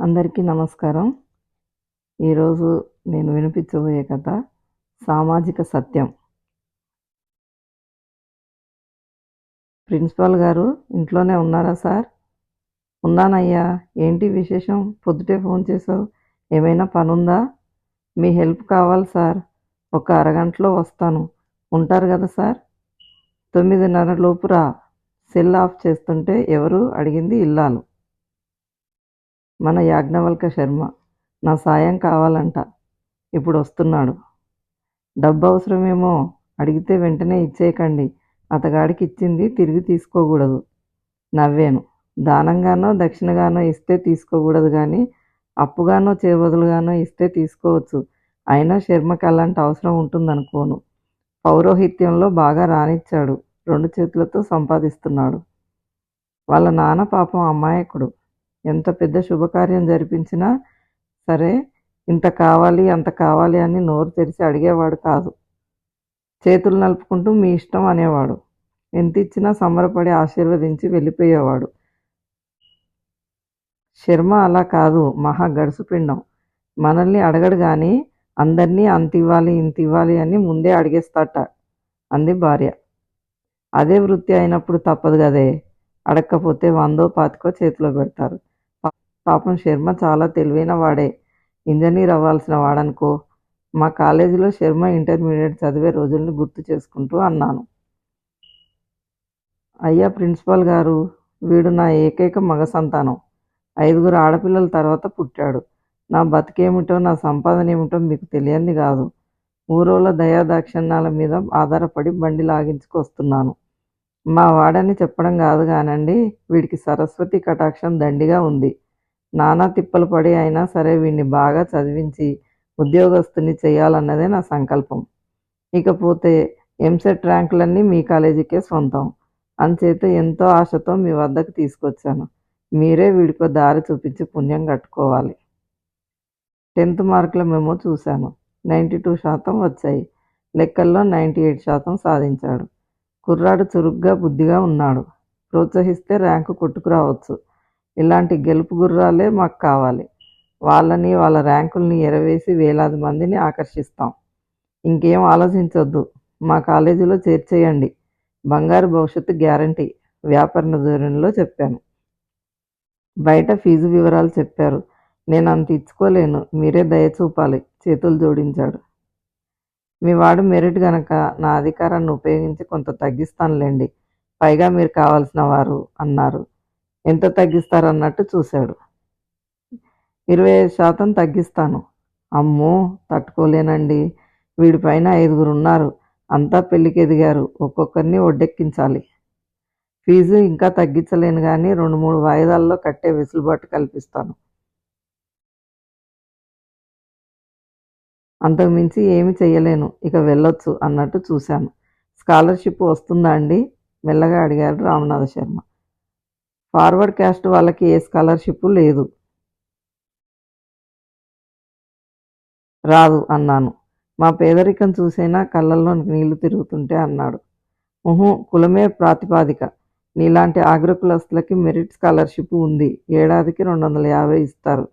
అందరికీ నమస్కారం. ఈరోజు నేను వినిపించబోయే కథ సామాజిక సత్యం. ప్రిన్సిపాల్ గారు ఇంట్లోనే ఉన్నారా సార్? ఉన్నానయ్యా. ఏంటి విశేషం? పొద్దుటే ఫోన్ చేసావు ఏమైనా పనుందా? మీ హెల్ప్ కావాలి సార్. ఒక అరగంటలో వస్తాను. ఉంటారు కదా సార్? తొమ్మిదిన్నర లోపురా సెల్ ఆఫ్ చేస్తుంటే ఎవరు? అడిగింది ఇల్లాలు. మన యాజ్ఞవల్క శర్మ నా సాయం కావాలంట. ఇప్పుడు వస్తున్నాడు. డబ్బు అవసరమేమో అడిగితే వెంటనే ఇచ్చేయకండి. అతగాడికి ఇచ్చింది తిరిగి తీసుకోకూడదు. నవ్వాను. దానంగానో దక్షిణగానో ఇస్తే తీసుకోకూడదు కానీ అప్పుగానో చేబదులుగానో ఇస్తే తీసుకోవచ్చు. అయినా శర్మకి అలాంటి అవసరం ఉంటుందనుకోను. పౌరోహిత్యంలో బాగా రానిచ్చాడు రెండు చేతులతో సంపాదిస్తున్నాడు. వాళ్ళ నాన్న పాపం అమాయకుడు. ఎంత పెద్ద శుభకార్యం జరిపించినా సరే ఇంత కావాలి అంత కావాలి అని నోరు తెరిచి అడిగేవాడు కాదు. చేతులు నలుపుకుంటూ మీ ఇష్టం అనేవాడు. ఎంత ఇచ్చినా సంబరపడి ఆశీర్వదించి వెళ్ళిపోయేవాడు. శర్మ అలా కాదు మహా గడుసుపిండం మనల్ని అడగడు కానీ అందరినీ అంత ఇవ్వాలి ఇంత ఇవ్వాలి అని ముందే అడిగేస్తాట. అంది భార్య. అదే వృత్తి అయినప్పుడు తప్పదు కదే అడగకపోతే వందో పాతికో చేతిలో పెడతారు. పాపం శర్మ చాలా తెలివైన వాడే. ఇంజనీర్ అవ్వాల్సిన వాడనుకో. మా కాలేజీలో శర్మ ఇంటర్మీడియట్ చదివే రోజుల్ని గుర్తు చేసుకుంటూ అన్నాను. అయ్యా ప్రిన్సిపాల్ గారు వీడు నా ఏకైక మగ సంతానం. ఐదుగురు ఆడపిల్లల తర్వాత పుట్టాడు. నా బతికేమిటో నా సంపాదన ఏమిటో మీకు తెలియంది కాదు. ఊరోళ్ళ దయాదాక్షిణ్యాల మీద ఆధారపడి బండి లాగించుకొస్తున్నాను. మా వాడని చెప్పడం కాదు కానండి వీడికి సరస్వతి కటాక్షం దండిగా ఉంది. నానా తిప్పలు పడి అయినా సరే వీడిని బాగా చదివించి ఉద్యోగస్తుని చేయాలన్నదే నా సంకల్పం. ఇకపోతే ఎంసెట్ ర్యాంకులన్నీ మీ కాలేజీకే సొంతం. అంచేత ఎంతో ఆశతో మీ వద్దకు తీసుకొచ్చాను. మీరే వీడికో దారి చూపించి పుణ్యం కట్టుకోవాలి. టెన్త్ మార్కుల మేము చూశాను. నైంటీ టూ శాతం వచ్చాయి. లెక్కల్లో నైంటీ ఎయిట్ శాతం సాధించాడు. కుర్రాడు చురుగ్గా బుద్ధిగా ఉన్నాడు. ప్రోత్సహిస్తే ర్యాంకు కొట్టుకురావచ్చు. ఇలాంటి గెలుపు గుర్రాలే మాకు కావాలి. వాళ్ళని వాళ్ళ ర్యాంకుల్ని ఎరవేసి వేలాది మందిని ఆకర్షిస్తాం. ఇంకేం ఆలోచించొద్దు. మా కాలేజీలో చేర్చేయండి. బంగారు భవిష్యత్తు గ్యారంటీ వ్యాపార ధోరణిలో చెప్పాను. బయట ఫీజు వివరాలు చెప్పారు. నేను అంత ఇచ్చుకోలేను. మీరే దయ చూపాలి. చేతులు జోడించాడు. మీ వాడు మెరిట్ గనక నా అధికారాన్ని ఉపయోగించి కొంత తగ్గిస్తానులేండి. పైగా మీరు కావాల్సిన వారు అన్నారు. ఎంత తగ్గిస్తారన్నట్టు చూశాడు. ఇరవై ఐదు శాతం తగ్గిస్తాను. అమ్మో తట్టుకోలేనండి. వీడిపైన ఐదుగురు ఉన్నారు. అంతా పెళ్ళికి ఎదిగారు. ఒక్కొక్కరిని ఒడ్డెక్కించాలి. ఫీజు ఇంకా తగ్గించలేను కానీ రెండు మూడు వాయిదాల్లో కట్టే వెసులుబాటు కల్పిస్తాను. అంతకు మించి ఏమి చేయలేను ఇక వెళ్ళొచ్చు అన్నట్టు చూశాను. స్కాలర్షిప్ వస్తుందా అండి? మెల్లగా అడిగారు రామనాథ శర్మ ఫార్వర్డ్ క్యాస్ట్ వాళ్ళకి ఏ స్కాలర్షిప్ లేదు. రాదు అన్నాను. మా పేదరికం చూసైనా కళ్ళల్లో నీళ్ళు తిరుగుతుంటే అన్నాడు. ఉహు కులమే ప్రాతిపాదిక. నీలాంటి ఆగ్రకులస్తులకి మెరిట్ స్కాలర్షిప్ ఉంది. ఏడాదికి రెండు వందల యాభై ఇస్తారు.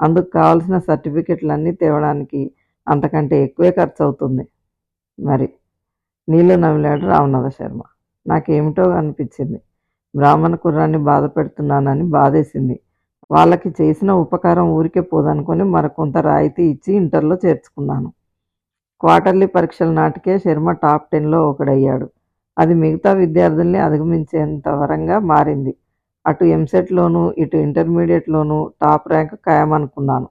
అందుకు కావాల్సిన సర్టిఫికెట్లన్నీ తేవడానికి అంతకంటే ఎక్కువే ఖర్చు అవుతుంది మరి నీళ్ళు నవ్విలాడు రామనాథ శర్మ నాకేమిటో అనిపించింది. బ్రాహ్మణ కుర్రాన్ని బాధ పెడుతున్నానని బాధేసింది. వాళ్ళకి చేసిన ఉపకారం ఊరికే పోదనుకొని మరికొంత రాయితీ ఇచ్చి ఇంటర్లో చేర్చుకున్నాను. క్వార్టర్లీ పరీక్షల నాటికే శర్మ టాప్ టెన్లో ఒకడయ్యాడు. అది మిగతా విద్యార్థుల్ని అధిగమించేంత వరంగా మారింది. అటు ఎంసెట్లోనూ ఇటు ఇంటర్మీడియట్లోనూ టాప్ ర్యాంక్ ఖాయమనుకున్నాను.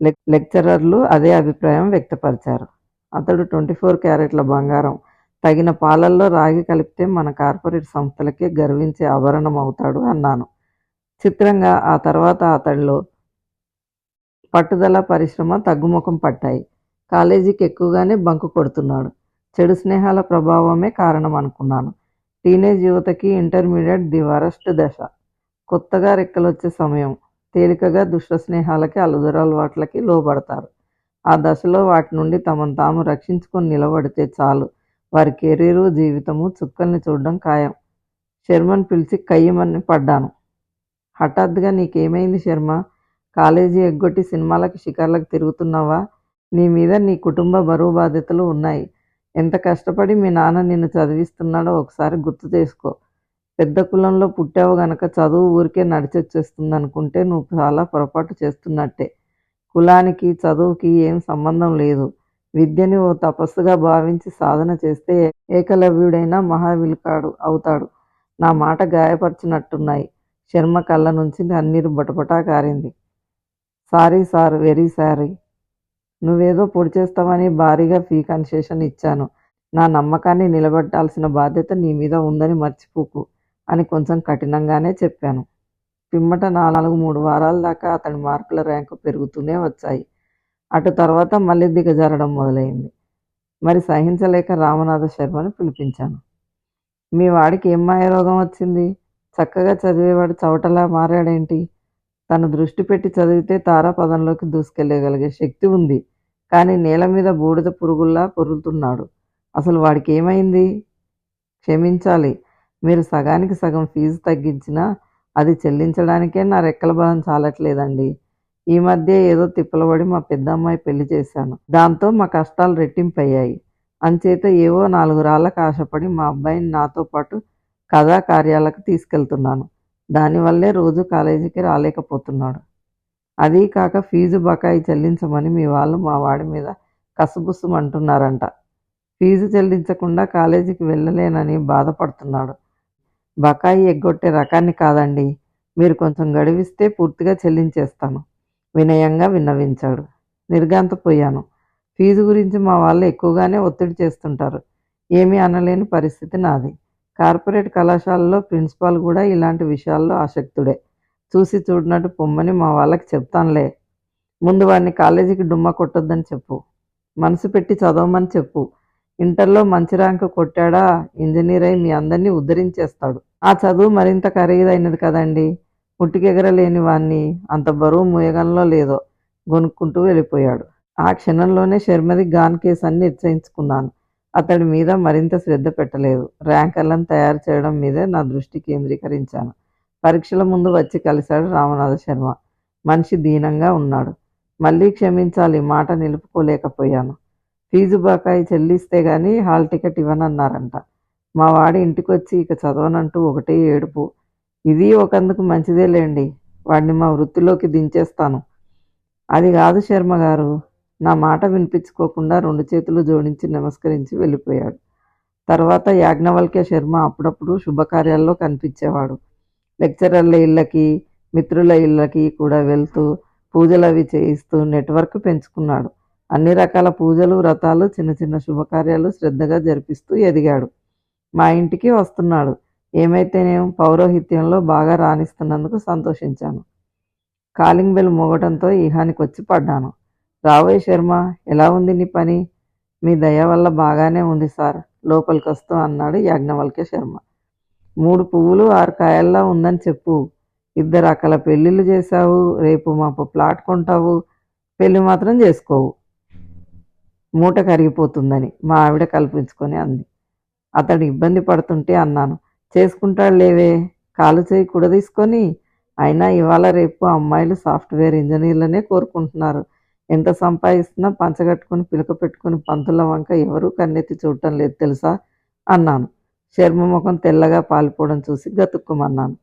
లెక్ లెక్చరర్లు అదే అభిప్రాయం వ్యక్తపరిచారు. అతడు ట్వంటీ ఫోర్ క్యారెట్ల బంగారం తగిన పాలల్లో రాగి కలిపితే మన కార్పొరేట్ సంస్థలకే గర్వించే ఆభరణం అవుతాడు అన్నాను. చిత్రంగా ఆ తర్వాత అతడిలో పట్టుదల పరిశ్రమ తగ్గుముఖం పట్టాయి. కాలేజీకి ఎక్కువగానే బంకు కొడుతున్నాడు. చెడు స్నేహాల ప్రభావమే కారణం అనుకున్నాను టీనేజ్ యువతకి ఇంటర్మీడియట్ ది వరస్ట్ దశ. కొత్తగా రెక్కలొచ్చే సమయం. తేలికగా దుష్ట స్నేహాలకి అలవాట్లకి లోబడతారు. ఆ దశలో వాటి నుండి తమను తాము రక్షించుకొని నిలబడితే చాలు. వారి కెరీరు జీవితము చుక్కల్ని చూడడం ఖాయం. శర్మను పిలిచి కయ్యమని పడ్డాను. హఠాత్తుగా నీకేమైంది శర్మ? కాలేజీ ఎగ్గొట్టి సినిమాలకి షికార్లకు తిరుగుతున్నావా? నీ మీద నీ కుటుంబ బరువు బాధ్యతలు ఉన్నాయి. ఎంత కష్టపడి మీ నాన్న నిన్ను చదివిస్తున్నాడో ఒకసారి గుర్తు చేసుకో. పెద్ద కులంలో పుట్టావు గనక చదువు ఊరికే నడిచొచ్చేస్తుంది అనుకుంటే నువ్వు చాలా పొరపాటు చేస్తున్నట్టే. కులానికి చదువుకి ఏం సంబంధం లేదు. విద్యని ఓ తపస్సుగా భావించి సాధన చేస్తే ఏకలవ్యుడైన మహావిలుకాడు అవుతాడు. నా మాట గాయపరిచినట్టున్నాయి. శర్మ కళ్ళ నుంచి కన్నీరు బటబటా కారింది. Sorry sir very sorry. నువ్వేదో పొడి చేస్తావని భారీగా ఫీ కన్సెషన్ ఇచ్చాను. నా నమ్మకాన్ని నిలబెట్టాల్సిన బాధ్యత నీ మీద ఉందని మర్చిపోకు అని కొంచెం కఠినంగానే చెప్పాను. పిమ్మట నాలుగు మూడు వారాల దాకా అతని మార్కుల ర్యాంకు పెరుగుతూనే వచ్చాయి. అటు తర్వాత మళ్ళీ దిగజారడం మొదలైంది. మరి సహించలేక రామనాథ శర్మను పిలిపించాను. మీ వాడికి ఏం మాయరోగం వచ్చింది? చక్కగా చదివేవాడు చవటలా మారాడేంటి? తను దృష్టి పెట్టి చదివితే తారాపదంలోకి దూసుకెళ్ళగలిగే శక్తి ఉంది. కానీ నేల మీద బూడిద పురుగుల్లా పొరులుతున్నాడు. అసలు వాడికి ఏమైంది? క్షమించాలి. మీరు సగానికి సగం ఫీజు తగ్గించినా అది చెల్లించడానికే నా రెక్కల బలం చాలట్లేదండి. ఈ మధ్య ఏదో తిప్పలబడి మా పెద్దమ్మాయి పెళ్ళి చేశాను. దాంతో మా కష్టాలు రెట్టింపయ్యాయి. అంచేత ఏవో నాలుగు రాళ్ళకు ఆశపడి మా అబ్బాయిని నాతో పాటు కథా కార్యాలకు తీసుకెళ్తున్నాను. దానివల్లే రోజు కాలేజీకి రాలేకపోతున్నాడు. అదీ కాక ఫీజు బకాయి చెల్లించమని మీ వాళ్ళు మా వాడి మీద కసుబుసుమంటున్నారంట. ఫీజు చెల్లించకుండా కాలేజీకి వెళ్ళలేనని బాధపడుతున్నాడు. బకాయి ఎగ్గొట్టే రకాన్ని కాదండి. మీరు కొంచెం గడివిస్తే పూర్తిగా చెల్లించేస్తాను. వినయంగా విన్నవించాడు. నిర్గాంతపోయాను ఫీజు గురించి మా వాళ్ళు ఎక్కువగానే ఒత్తిడి చేస్తుంటారు. ఏమీ అనలేని పరిస్థితి నాది. కార్పొరేట్ కళాశాలలో ప్రిన్సిపాల్ కూడా ఇలాంటి విషయాల్లో ఆసక్తుడే. చూసి చూడనట్టు పొమ్మని మా వాళ్ళకి చెప్తానులే. ముందు వాడిని కాలేజీకి డుమ్మ కొట్టొద్దని చెప్పు. మనసు పెట్టి చదవమని చెప్పు. ఇంటర్లో మంచి ర్యాంకు కొట్టాడా? ఇంజనీర్ అయి మీ అందరినీ ఉద్ధరించేస్తాడు. ఆ చదువు మరింత ఖరీదైనది కదండి? పుట్టికెగరలేని వాణ్ణి అంత బరువు ముయగంలో లేదో గొనుక్కుంటూ వెళ్ళిపోయాడు. ఆ క్షణంలోనే శర్మది గాన్ కేసు అన్ని నిశ్చయించుకున్నాను. అతడి మీద మరింత శ్రద్ధ పెట్టలేదు. ర్యాంకర్లను తయారు చేయడం మీదే నా దృష్టి కేంద్రీకరించాను. పరీక్షల ముందు వచ్చి కలిశాడు రామనాథ శర్మ. మనిషి దీనంగా ఉన్నాడు. మళ్ళీ క్షమించాలి మాట నిలుపుకోలేకపోయాను. ఫీజు బకాయి చెల్లిస్తే గానీ హాల్ టికెట్ ఇవ్వనన్నారంట. మా వాడి ఇంటికి వచ్చి ఇక చదవనంటూ ఒకటే ఏడుపు. ఇది ఒకందుకు మంచిదే లేండి వాడిని మా వృత్తిలోకి దించేస్తాను. అది కాదు శర్మ గారు. నా మాట వినిపించుకోకుండా రెండు చేతులు జోడించి నమస్కరించి వెళ్ళిపోయాడు. తర్వాత యాజ్ఞవల్క్య శర్మ అప్పుడప్పుడు శుభకార్యాల్లో కనిపించేవాడు. లెక్చరర్ల ఇళ్ళకి మిత్రుల ఇళ్ళకి కూడా వెళ్తూ పూజలు అవి చేయిస్తూ నెట్వర్క్ పెంచుకున్నాడు. అన్ని రకాల పూజలు వ్రతాలు చిన్న చిన్న శుభకార్యాలు శ్రద్ధగా జరిపిస్తూ ఎదిగాడు. మా ఇంటికి వస్తున్నాడు. ఏమైతేనేం పౌరోహిత్యంలో బాగా రాణిస్తున్నందుకు సంతోషించాను. కాలింగ్ బెల్ మోగటంతో ఈహానికి వచ్చి పడ్డాను. రావోయ్ శర్మ ఎలా ఉంది నీ పని? మీ దయ వల్ల బాగానే ఉంది సార్ లోపలికి వస్తూ అన్నాడు యాజ్ఞవల్క్య శర్మ. మూడు పువ్వులు ఆరు కాయల్లా ఉందని చెప్పు. ఇద్దరు అక్కల పెళ్ళిళ్ళు చేశావు రేపు మాపు ప్లాట్ కొంటావు పెళ్ళి మాత్రం చేసుకోవు. మూట కరిగిపోతుందని మా ఆవిడ కల్పించుకొని అంది. అతడు ఇబ్బంది పడుతుంటే అన్నాను. చేసుకుంటాడు లేవే. కాలు చేయి కుడదీసుకొని అయినా ఇవాళ రేపు అమ్మాయిలు సాఫ్ట్వేర్ ఇంజనీర్లనే కోరుకుంటున్నారు. ఎంత సంపాదిస్తున్నా పంచగట్టుకుని పిలక పెట్టుకుని పంతుల వంక ఎవరూ కన్నెత్తి చూడటం లేదు తెలుసా? అన్నాను. శర్మ ముఖం తెల్లగా పాలిపోవడం చూసి గతుక్కుమన్నాను.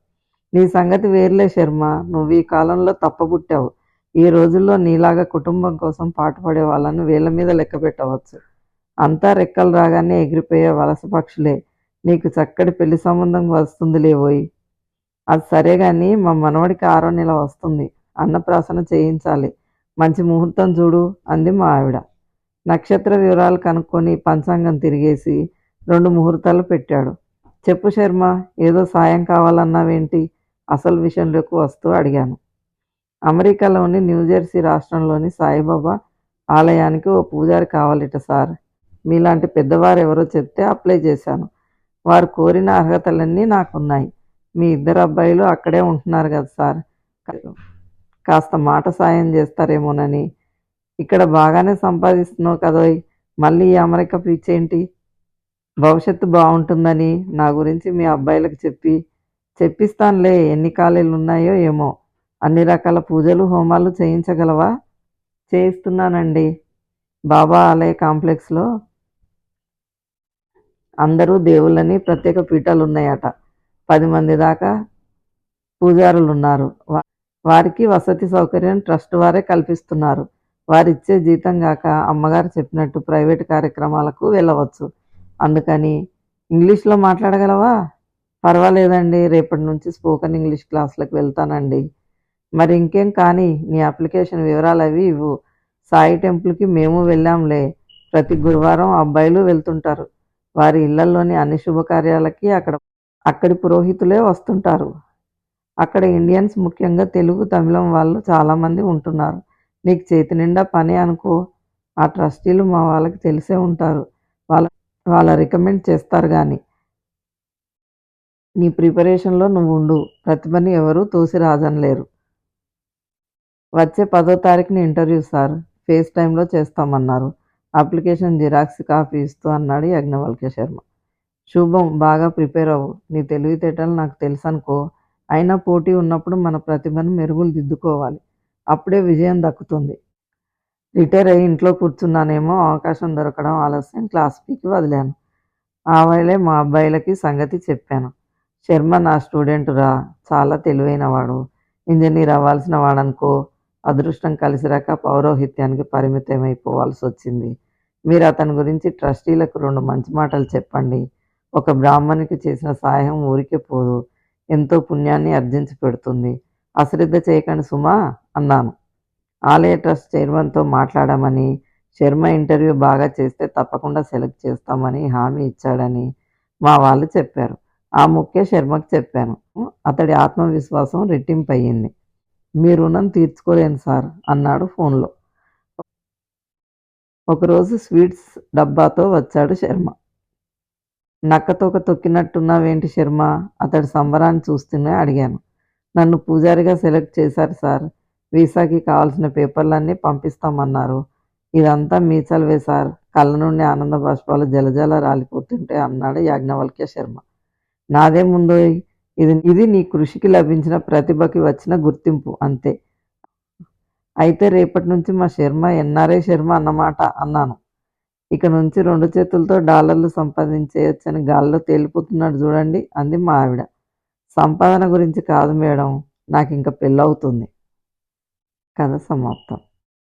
నీ సంగతి వేర్లే శర్మ. నువ్వు ఈ కాలంలో తప్పబుట్టావు. ఈ రోజుల్లో నీలాగా కుటుంబం కోసం పాటుపడే వాళ్ళను వేళ్ళ మీద లెక్క పెట్టవచ్చు. అంతా రెక్కలు రాగానే ఎగిరిపోయే వలస పక్షులే. నీకు చక్కటి పెళ్ళి సంబంధం వస్తుందిలేవోయ్ అది సరే కానీ మా మనవడికి ఆరో నెల వస్తుంది. అన్నప్రాసన చేయించాలి. మంచి ముహూర్తం చూడు అంది మా ఆవిడ. నక్షత్ర వివరాలు కనుక్కొని పంచాంగం తిరిగేసి రెండు ముహూర్తాలు పెట్టాడు. చెప్పు శర్మ ఏదో సాయం కావాలన్నావేంటి? అసలు విషయంలోకి వస్తూ అడిగాను. అమెరికాలోని న్యూజెర్సీ రాష్ట్రంలోని సాయిబాబా ఆలయానికి ఓ పూజారి కావాలిట సార్. మీలాంటి పెద్దవారు ఎవరో చెప్తే అప్లై చేశాను. వారు కోరిన అర్హతలన్నీ నాకున్నాయి. మీ ఇద్దరు అబ్బాయిలు అక్కడే ఉంటున్నారు కదా సార్. కాస్త మాట సాయం చేస్తారేమోనని. ఇక్కడ బాగానే సంపాదిస్తున్నావు కదోయ్. మళ్ళీ ఈ అమెరికా పిచ్చేంటి భవిష్యత్తు బాగుంటుందని నా గురించి మీ అబ్బాయిలకు చెప్పి చెప్పిస్తానులే ఎన్ని ఖాళీలు ఉన్నాయో ఏమో. అన్ని రకాల పూజలు హోమాలు చేయించగలవా? చేయిస్తున్నానండి. బాబా ఆలయ కాంప్లెక్స్లో అందరూ దేవుళ్ళని ప్రత్యేక పీఠాలు ఉన్నాయట పది మంది దాకా పూజారులు ఉన్నారు వారికి వసతి సౌకర్యం ట్రస్ట్ వారే కల్పిస్తున్నారు. వారిచ్చే జీతం కాక అమ్మగారు చెప్పినట్టు ప్రైవేట్ కార్యక్రమాలకు వెళ్ళవచ్చు. అందుకని ఇంగ్లీష్లో మాట్లాడగలవా? పర్వాలేదండి రేపటి నుంచి స్పోకెన్ ఇంగ్లీష్ క్లాసులకు వెళ్తానండి. మరి ఇంకేం కానీ నీ అప్లికేషన్ వివరాలు అవి ఇవ్వు. సాయి టెంపుల్కి మేము వెళ్ళాంలే. ప్రతి గురువారం అబ్బాయిలు వెళ్తుంటారు. వారి ఇళ్ళలోని అన్ని శుభకార్యాలకి అక్కడ అక్కడి పురోహితులే వస్తుంటారు. అక్కడ ఇండియన్స్ ముఖ్యంగా తెలుగు తమిళం వాళ్ళు చాలామంది ఉంటున్నారు. నీకు చేతి నిండా పని అనుకో ఆ ట్రస్టీలు మా వాళ్ళకి తెలిసే ఉంటారు. వాళ్ళ వాళ్ళ రికమెండ్ చేస్తారు కానీ నీ ప్రిపరేషన్లో నువ్వు ఉండు. ప్రతిభని ఎవరూ తోసి రాజనలేరు. వచ్చే పదో తారీఖున ఇంటర్వ్యూ సార్. ఫేస్ టైంలో చేస్తామన్నారు. అప్లికేషన్ జిరాక్స్ కాపీ ఇస్తూ అన్నాడు యజ్ఞవల్క్య శర్మ. శుభం బాగా ప్రిపేర్ అవ్వు. నీ తెలివితేటలు నాకు తెలుసు అనుకో అయినా పోటీ ఉన్నప్పుడు మన ప్రతిభను మెరుగులు దిద్దుకోవాలి. అప్పుడే విజయం దక్కుతుంది. రిటైర్ అయ్యి ఇంట్లో కూర్చున్నానేమో అవకాశం దొరకడం ఆలస్యం. క్లాస్ పీకి వదిలాను. ఆ వేళే మా అబ్బాయిలకి సంగతి చెప్పాను. శర్మ నా స్టూడెంట్ రా. చాలా తెలివైన వాడు ఇంజనీర్ అవ్వాల్సిన వాడనుకో. అదృష్టం కలిసిరాక పౌరోహిత్యానికి పౌరోహిత్యానికి పరిమితమైపోవాల్సి వచ్చింది మీరు అతని గురించి ట్రస్టీలకు రెండు మంచి మాటలు చెప్పండి. ఒక బ్రాహ్మణికి చేసిన సహాయం ఊరికే పోదు. ఎంతో పుణ్యాన్ని అర్జించి పెడుతుంది. అశ్రద్ధ చేయకండి సుమా అన్నాను. ఆలయ ట్రస్ట్ చైర్మన్తో మాట్లాడామని శర్మ ఇంటర్వ్యూ బాగా చేస్తే తప్పకుండా సెలెక్ట్ చేస్తామని హామీ ఇచ్చాడని మా వాళ్ళు చెప్పారు. ఆ ముఖ్య శర్మకు చెప్పాను. అతడి ఆత్మవిశ్వాసం రెట్టింపు అయ్యింది మీ రుణం తీర్చుకోలేను సార్ అన్నాడు ఫోన్లో. ఒకరోజు స్వీట్స్ డబ్బాతో వచ్చాడు శర్మ. నక్కతోక తొక్కినట్టున్నావేంటి శర్మ? అతడి సంబరాన్ని చూస్తూనే అడిగాను. నన్ను పూజారిగా సెలెక్ట్ చేశారు సార్. వీసాకి కావాల్సిన పేపర్లన్నీ పంపిస్తామన్నారు. ఇదంతా మీ చలవే సార్. కళ్ళ నుండి ఆనంద బాష్పాలు జలజల రాలిపోతుంటే అన్నాడు యాజ్ఞవల్క్య శర్మ. నాదే ముందు ఇది ఇది నీ కృషికి లభించిన ప్రతిభకి వచ్చిన గుర్తింపు అంతే. అయితే రేపటి నుంచి మా శర్మ ఎన్ఆర్ఐ శర్మ అన్నమాట అన్నాను. ఇక నుంచి రెండు చేతులతో డాలర్లు సంపాదించేయొచ్చని గాల్లో తేలిపోతున్నాడు చూడండి అంది మా ఆవిడ. సంపాదన గురించి కాదు మేడం నాకు ఇంకా పెళ్ళవుతుంది. కథ సమాప్తం.